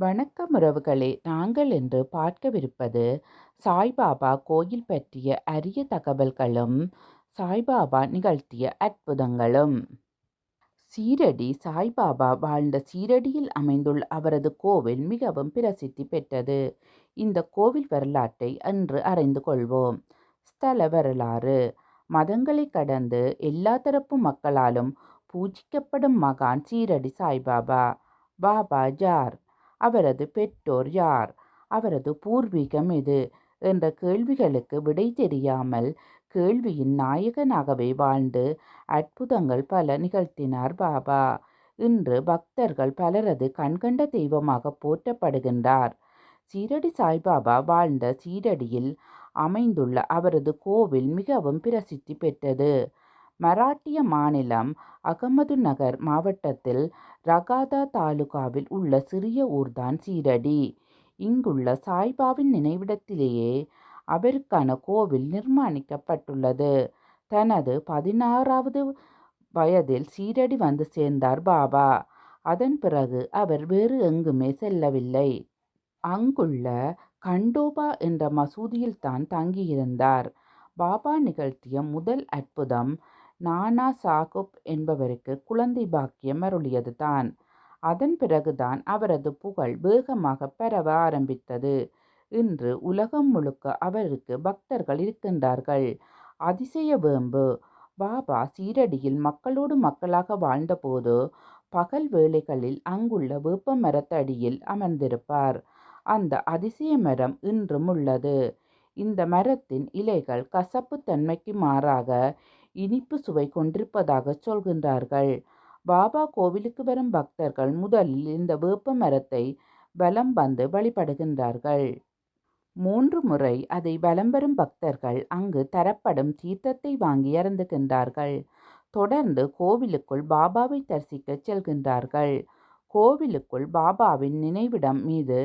வணக்கம் உறவுகளே. நாங்கள் இன்று பார்க்கவிருப்பது சாய்பாபா கோயில் பற்றிய அரிய தகவல்களும் சாய்பாபா நிகழ்த்திய அற்புதங்களும். சீரடி சாய்பாபா வாழ்ந்த சீரடியில் அமைந்துள்ள அவரது கோவில் மிகவும் பிரசித்தி பெற்றது. இந்த கோவில் வரலாற்றை அன்று அறிந்து கொள்வோம். ஸ்தல வரலாறு. மதங்களை கடந்து எல்லா தரப்பு மக்களாலும் பூஜிக்கப்படும் மகான் சீரடி சாய்பாபா. பாபா ஜார். அவரது பெற்றோர் யார்? அவரது பூர்வீகம் எது? என்ற கேள்விகளுக்கு விடை தெரியாமல் கேள்வியின் நாயகனாகவே வாழ்ந்து அற்புதங்கள் பல நிகழ்த்தினார் பாபா. இன்று பக்தர்கள் பலரது கண்கண்ட தெய்வமாக போற்றப்படுகின்றார். சீரடி சாய்பாபா வாழ்ந்த சீரடியில் அமைந்துள்ள அவரது கோவில் மிகவும் பிரசித்தி பெற்றது. மராட்டிய மாநிலம் அகமது நகர் மாவட்டத்தில் ரகாதா தாலுகாவில் உள்ள சிறிய ஊர்தான் சீரடி. இங்குள்ள சாய்பாவின் நினைவிடத்திலேயே அவருக்கான கோவில் நிர்மாணிக்கப்பட்டுள்ளது. தனது பதினாறாவது வயதில் சீரடி வந்து சேர்ந்தார் பாபா. அதன் பிறகு அவர் வேறு எங்குமே செல்லவில்லை. அங்குள்ள கண்டோபா என்ற மசூதியில் தான் தங்கியிருந்தார். பாபா நிகழ்த்திய முதல் அற்புதம் நானா சாகுப் என்பவருக்கு குழந்தை பாக்கியம் அருளியதுதான் அதன் பிறகுதான் அவரது புகழ் வேகமாக பரவ ஆரம்பித்தது. இன்று உலகம் முழுக்க அவருக்கு பக்தர்கள் இருக்கின்றார்கள். அதிசய வேம்பு. பாபா சீரடியில் மக்களோடு மக்களாக வாழ்ந்தபோது பகல் வேளைகளில் அங்குள்ள வேப்ப மரத்தடியில் அமர்ந்திருப்பார். அந்த அதிசய மரம் இன்றும் உள்ளது. இந்த மரத்தின் இலைகள் கசப்பு தன்மைக்கு மாறாக இனிப்பு சுவை கொண்டிருப்பதாக சொல்கின்றார்கள். பாபா கோவிலுக்கு வரும் பக்தர்கள் முதலில் இந்த வேப்ப மரத்தை வலம் வந்து வழிபடுகின்றார்கள். மூன்று முறை அதை வலம் வரும் பக்தர்கள் அங்கு தரப்படும் தீர்த்தத்தை வாங்கி அறந்துகின்றார்கள் தொடர்ந்து கோவிலுக்குள் பாபாவை தரிசிக்க செல்கின்றார்கள். கோவிலுக்குள் பாபாவின் நினைவிடம் மீது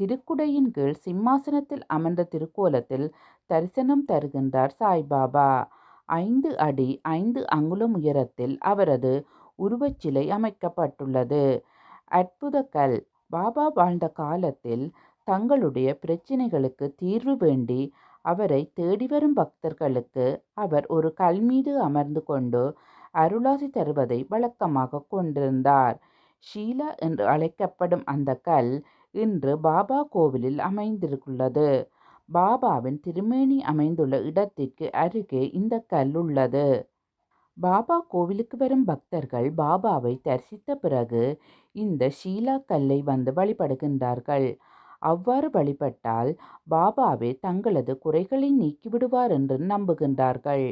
திருக்குடையின் கீழ் சிம்மாசனத்தில் அமர்ந்த திருக்கோலத்தில் தரிசனம் தருகின்றார் சாய்பாபா. ஐந்து அடி ஐந்து அங்குலம் உயரத்தில் அவரது உருவச்சிலை அமைக்கப்பட்டுள்ளது. அற்புதக்கல். கல் பாபா வாழ்ந்த காலத்தில் தங்களுடைய பிரச்சினைகளுக்கு தீர்வு வேண்டி அவரை தேடி வரும் பக்தர்களுக்கு அவர் ஒரு கல் மீது அமர்ந்து கொண்டு அருளாசி தருவதை வழக்கமாக கொண்டிருந்தார். ஷீலா என்று அழைக்கப்படும் அந்த கல் இன்று பாபா கோவிலில் அமைந்திருக்குள்ளது பாபாவின் திருமேனி அமைந்துள்ள இடத்திற்கு அருகே இந்த கல் உள்ளது. பாபா கோவிலுக்கு வரும் பக்தர்கள் பாபாவை தரிசித்த பிறகு இந்த ஷீலா கல்லை வந்து வழிபடுகின்றார்கள். அவ்வாறு வழிபட்டால் பாபாவே தங்களது குறைகளை நீக்கிவிடுவார் என்று நம்புகின்றார்கள்.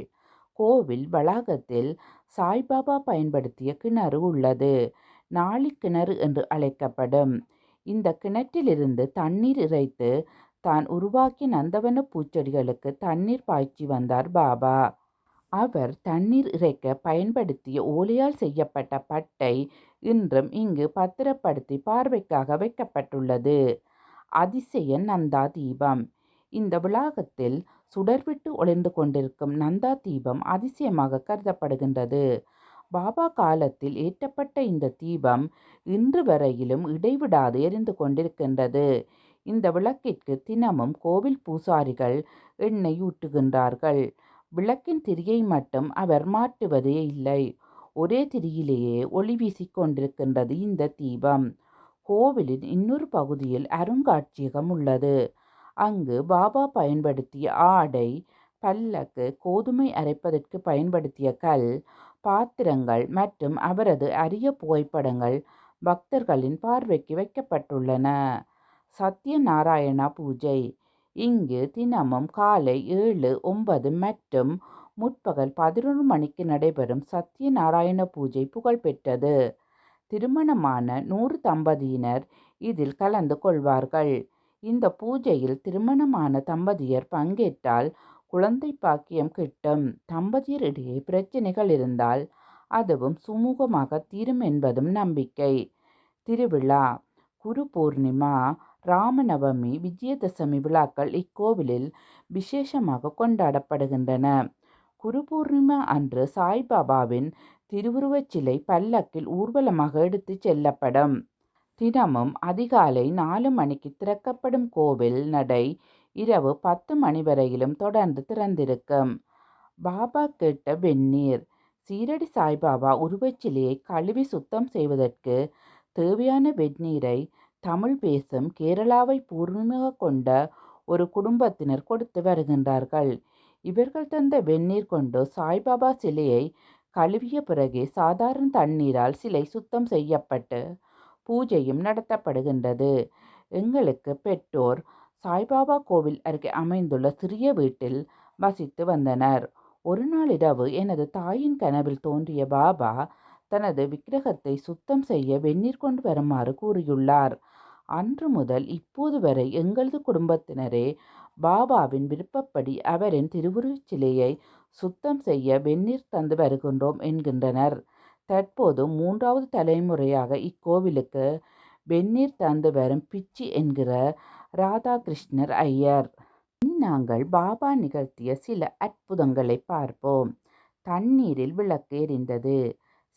கோவில் வளாகத்தில் சாய்பாபா பயன்படுத்திய கிணறு உள்ளது. நாளி கிணறு என்று அழைக்கப்படும். இந்த கிணற்றிலிருந்து தண்ணீர் இறைத்து தான் உருவாக்கிய நந்தவன பூச்செடிகளுக்கு தண்ணீர் பாய்ச்சி வந்தார் பாபா. அவர் தண்ணீர் இறைக்க பயன்படுத்திய ஓலையால் செய்யப்பட்ட பட்டை இன்றும் இங்கு பத்திரப்படுத்தி பார்வைக்காக வைக்கப்பட்டுள்ளது. அதிசய நந்தா தீபம். இந்த விளாகத்தில் சுடர்விட்டு ஒளிர்ந்து கொண்டிருக்கும் நந்தா தீபம் அதிசயமாக கருதப்படுகின்றது. பாபா காலத்தில் ஏற்றப்பட்ட இந்த தீபம் இன்று வரையிலும் இடைவிடாது எரிந்து கொண்டிருக்கின்றது. இந்த விளக்கிற்கு தினமும் கோவில் பூசாரிகள் எண்ணெய் ஊட்டுகின்றார்கள் விளக்கின் திரியை மட்டும் அவர் மாற்றுவதே இல்லை. ஒரே திரியிலேயே ஒளி வீசிக் கொண்டிருக்கின்றது இந்த தீபம். கோவிலின் இன்னொரு பகுதியில் அருங்காட்சியகம் உள்ளது. அங்கு பாபா பயன்படுத்திய ஆடை பல்லக்கு கோதுமை அரைப்பதற்கு பயன்படுத்திய கல் பாத்திரங்கள் மற்றும் அவரது அரிய புகைப்படங்கள் பக்தர்களின் பார்வைக்கு வைக்கப்பட்டுள்ளன. சத்யநாராயண பூஜை. இங்கு தினமும் காலை ஏழு ஒன்பது மற்றும் முற்பகல் பதினொரு மணிக்கு நடைபெறும் சத்யநாராயண பூஜை புகழ்பெற்றது திருமணமான நூறு தம்பதியினர் இதில் கலந்து கொள்வார்கள். இந்த பூஜையில் திருமணமான தம்பதியர் பங்கேற்றால் குழந்தை பாக்கியம் கிட்டும். தம்பதியரிடையே பிரச்சனைகள் இருந்தால் அதுவும் சுமூகமாக தீரும் என்பதும் நம்பிக்கை. திருவிழா குரு பூர்ணிமா ராமநவமி விஜயதசமி விழாக்கள் இக்கோவிலில் விசேஷமாக கொண்டாடப்படுகின்றன குரு பூர்ணிமா அன்று சாய்பாபாவின் திருவுருவச் சிலை பல்லக்கில் ஊர்வலமாக எடுத்துச் செல்லப்படும் தினமும் அதிகாலை நாலு மணிக்கு திறக்கப்படும் கோவில் நடை இரவு பத்து மணி வரையிலும் தொடர்ந்து திறந்திருக்கும். பாபா கேட்ட வெந்நீர் சீரடி சாய்பாபா உருவச்சிலையை கழுவி சுத்தம் செய்வதற்கு தேவையான வெந்நீரை தமிழ் பேசும் கேரளாவை பூர்வீகமாக கொண்ட ஒரு குடும்பத்தினர் கொடுத்து வருகின்றார்கள். இவர்கள் தந்த வெந்நீர் கொண்டு சாய்பாபா சிலையை கழுவிய பிறகே சாதாரண தண்ணீரால் சிலை சுத்தம் செய்யப்பட்டு பூஜையும் நடத்தப்படுகின்றது. எங்களுக்கு பெற்றோர் சாய்பாபா கோவில் அருகே அமைந்துள்ள சிறிய வீட்டில் வசித்து வந்தனர். ஒரு நாள் இரவு எனது தாயின் கனவில் தோன்றிய பாபா தனது விக்கிரகத்தை சுத்தம் செய்ய வெந்நீர் கொண்டு வருமாறு கூறியுள்ளார். அன்று முதல் இப்போது வரை எங்களது குடும்பத்தினரே பாபாவின் விருப்பப்படி அவரின் திருவுருவச் சிலையை சுத்தம் செய்ய வெந்நீர் தந்து வருகின்றோம் என்கின்றனர். தற்போது மூன்றாவது தலைமுறையாக இக்கோவிலுக்கு வெந்நீர் தந்து வரும் பிச்சி என்கிற ராதாகிருஷ்ணர் ஐயர். இனி நாங்கள் பாபா நிகழ்த்திய சில அற்புதங்களை பார்ப்போம். தண்ணீரில் விளக்கு எரிந்தது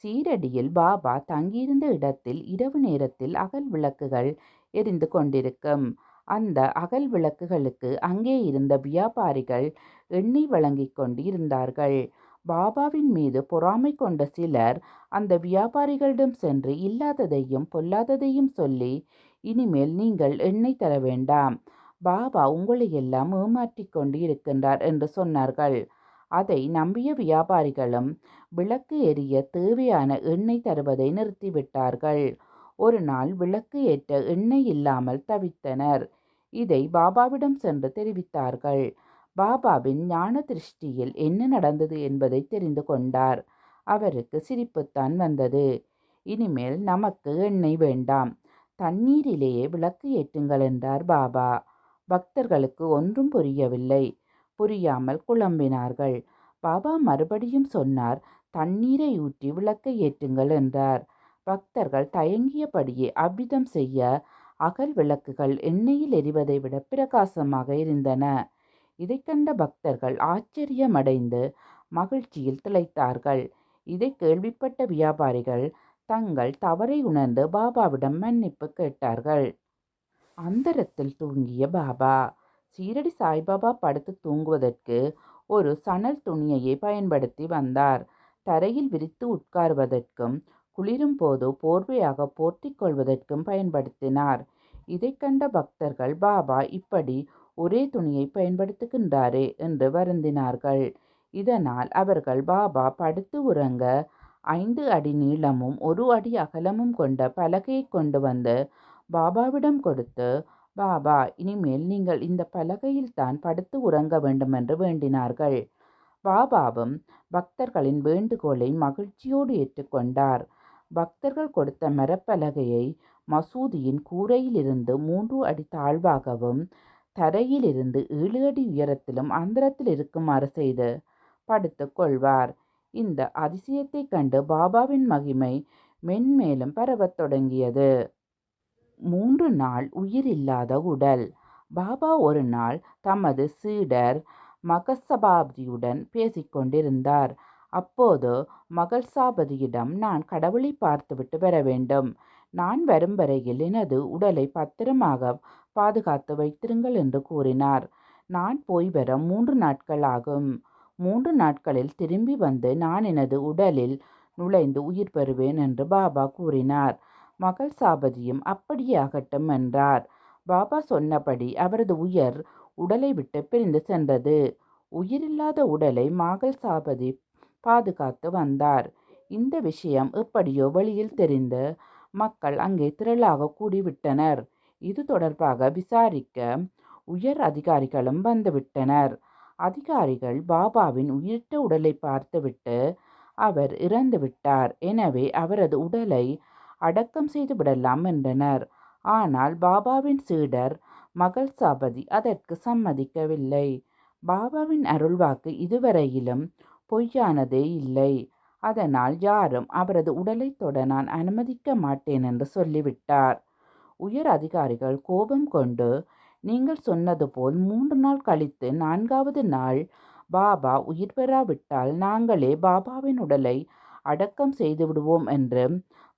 சீரடியில் பாபா தங்கியிருந்த இடத்தில் இரவு நேரத்தில் அகல் விளக்குகள் எரிந்து கொண்டிருக்கும். அந்த அகல் விளக்குகளுக்கு அங்கே இருந்த வியாபாரிகள் எண்ணெய் வழங்கி கொண்டு இருந்தார்கள். பாபாவின் மீது பொறாமை கொண்ட சிலர் அந்த வியாபாரிகளிடம் சென்று இல்லாததையும் பொல்லாததையும் சொல்லி இனிமேல் நீங்கள் எண்ணெய் தர வேண்டாம். பாபா உங்களையெல்லாம் ஏமாற்றிக் கொண்டு இருக்கின்றார் என்று சொன்னார்கள். அதை நம்பிய வியாபாரிகளும் விளக்கு எரிய தேவையான எண்ணெய் தருவதை நிறுத்திவிட்டார்கள். ஒரு நாள் விளக்கு ஏற்ற எண்ணெய் இல்லாமல் தவித்தனர். இதை பாபாவிடம் சென்று தெரிவித்தார்கள். பாபாவின் ஞான திருஷ்டியில் என்ன நடந்தது என்பதை தெரிந்து கொண்டார். அவருக்கு சிரிப்புத்தான் வந்தது. இனிமேல் நமக்கு எண்ணெய் வேண்டாம். தண்ணீரிலேயே விளக்கு ஏற்றுங்கள் என்றார் பாபா. பக்தர்களுக்கு ஒன்றும் புரியவில்லை. புரியாமல் குழம்பினார்கள். பாபா மறுபடியும் சொன்னார் தண்ணீரை ஊற்றி விளக்கை ஏற்றுங்கள் என்றார். பக்தர்கள் தயங்கியபடியே அவ்விதம் செய்ய அகல் விளக்குகள் எண்ணெயில் எரிவதை விட பிரகாசமாக இருந்தன இதை கண்ட பக்தர்கள் ஆச்சரியமடைந்து மகிழ்ச்சியில் திளைத்தார்கள். இதை கேள்விப்பட்ட வியாபாரிகள் தங்கள் தவறை உணர்ந்து பாபாவிடம் மன்னிப்பு கேட்டார்கள். அந்தரத்தில் தூங்கிய பாபா சீரடி சாய்பாபா படுத்து தூங்குவதற்கு ஒரு சணல் துணியையே பயன்படுத்தி வந்தார். தரையில் விரித்து உட்காருவதற்கும் குளிரும் போது போர்வையாக போர்த்திக் கொள்வதற்கும் பயன்படுத்தினார். இதை கண்ட பக்தர்கள் பாபா இப்படி ஒரே துணியை பயன்படுத்துகின்றாரே என்று வருந்தினார்கள். இதனால் அவர்கள் பாபா படுத்து உறங்க ஐந்து அடி நீளமும் ஒரு அடி அகலமும் கொண்ட பலகையைக் கொண்டு வந்து பாபாவிடம் கொடுத்து பாபா இனிமேல் நீங்கள் இந்த பலகையில் தான் படுத்து உறங்க வேண்டுமென்று வேண்டினார்கள். பாபாவும் பக்தர்களின் வேண்டுகோளை மகிழ்ச்சியோடு ஏற்றுக்கொண்டார். பக்தர்கள் கொடுத்த மரப்பலகையை மசூதியின் கூரையிலிருந்து மூன்று அடி தாழ்வாகவும் தரையிலிருந்து ஏழு அடி உயரத்திலும் அந்தரத்தில் இருக்குமாறு செய்து படுத்து கொள்வார். இந்த அதிசயத்தைக் கண்டு பாபாவின் மகிமை மென்மேலும் பரவத் தொடங்கியது. மூன்று நாள் உயிரில்லாத உடல் பாபா ஒரு நாள் தமது சீடர் மகசபாபதியுடன் பேசிக் கொண்டிருந்தார். அப்போது மகள்சாபதியிடம் நான் கடவுளை பார்த்துவிட்டு வர வேண்டும். நான் வரும் வரையில் எனது உடலை பத்திரமாக பாதுகாத்து வைத்திருங்கள் என்று கூறினார். நான் போய் வர மூன்று நாட்கள் ஆகும். மூன்று நாட்களில் திரும்பி வந்து நான் எனது உடலில் நுழைந்து உயிர் பெறுவேன் என்று பாபா கூறினார். மகள் சாபதியும் அப்படியே ஆகட்டும் என்றார். பாபா சொன்னபடி அவரது உயர் உடலை விட்டு பிரிந்து சென்றது. உயிரில்லாத உடலை மகள் சாபதி பாதுகாத்து வந்தார். இந்த விஷயம் எப்படியோ வெளியில் தெரிந்து மக்கள் அங்கே திரளாக கூடிவிட்டனர். இது தொடர்பாக விசாரிக்க உயர் அதிகாரிகளும் வந்துவிட்டனர். அதிகாரிகள் பாபாவின் உயிரற்ற உடலை பார்த்துவிட்டு அவர் இறந்துவிட்டார். எனவே அவரது உடலை அடக்கம் செய்து விடலாம் என்றனர். ஆனால் பாபாவின் சீடர் மகள் சாபதி அதற்கு சம்மதிக்கவில்லை. பாபாவின் அருள்வாக்கு இதுவரையிலும் பொய்யானதே இல்லை. அதனால் யாரும் அவரது உடலை தொட நான் அனுமதிக்க மாட்டேன் என்று சொல்லிவிட்டார். உயர் அதிகாரிகள் கோபம் கொண்டு நீங்கள் சொன்னது போல் மூன்று நாள் கழித்து நான்காவது நாள் பாபா உயிர் பெறாவிட்டால் நாங்களே பாபாவின் உடலை அடக்கம் செய்துவிடுவோம் என்று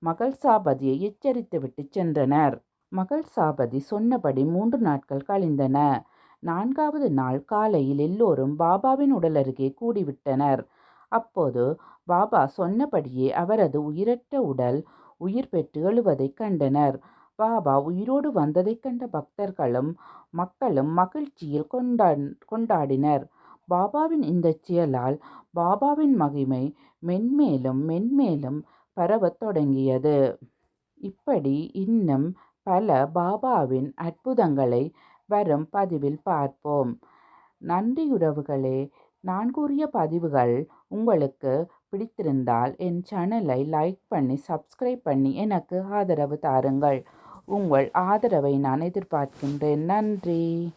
மகள் சாபதியை எச்சரித்துவிட்டு சென்றனர். மகள் சாபதி சொன்னபடி மூன்று நாட்கள் கழிந்தன. நான்காவது நாள் காலையில் எல்லோரும் பாபாவின் உடல் அருகே கூடிவிட்டனர். அப்போது பாபா சொன்னபடியே அவரது உயிரற்ற உடல் உயிர் பெற்று எழுவதைக் கண்டனர். பாபா உயிரோடு வந்ததைக் கண்ட பக்தர்களும் மக்களும் மகிழ்ச்சியில் கொண்டா கொண்டாடினர். பாபாவின் இந்த செயலால் பாபாவின் மகிமை மென்மேலும் மென்மேலும் பரவத் தொடங்கியது. இப்படி இன்னும் பல பாபாவின் அற்புதங்களை வரும் பதிவில் பார்ப்போம். நன்றி உறவுகளே நான் கூறிய பதிவுகள் உங்களுக்கு பிடித்திருந்தால் என் சேனலை லைக் பண்ணி சப்ஸ்கிரைப் பண்ணி எனக்கு ஆதரவு தாருங்கள். உங்கள் ஆதரவை நான் எதிர்பார்க்கின்றேன். நன்றி.